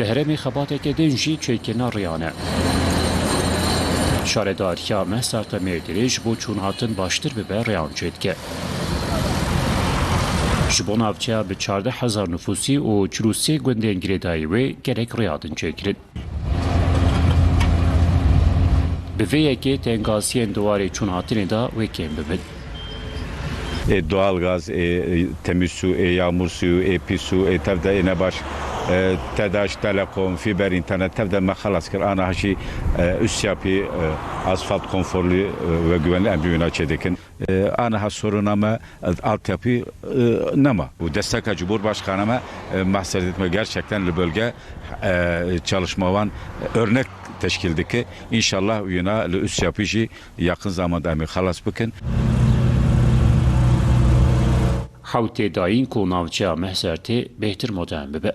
Li heremê xebateke din jî çêkirina riyan e. Şaredariya Mehsar Temirgirê ji bo çûnhatin baştir bibe riyan çêdike. Ji bo navçeya bi çardeh hezar nüfusî û çirûsê gundên girêdayî wê gerek riyadin çêkirin. Bi vê yekê tengasiyên duwarê çûnhatinê da wê kêm bibin. E, doğalgaz, e, e, temiz su, e, yağmur suyu, e, pis su, e, tevde e, nebaş, e, tedaş, telekom, fiber, internet, tevde me halas kir, ana haşi e, üst yapı, e, asfalt konforlu e, ve güvenli en büyüğüne çedekin. E, ana ha sorunama, e, altyapı e, nema. Bu destek Cumhurbaşkanıma e, mahsed etme gerçekten bölge e, çalışma olan e, örnek teşkildeki inşallah uyuna üst yapıcı yakın zamanda emin halas bıkın. Hewtê dayîn ku navçeya Mehser tê bêhtir modern bibe.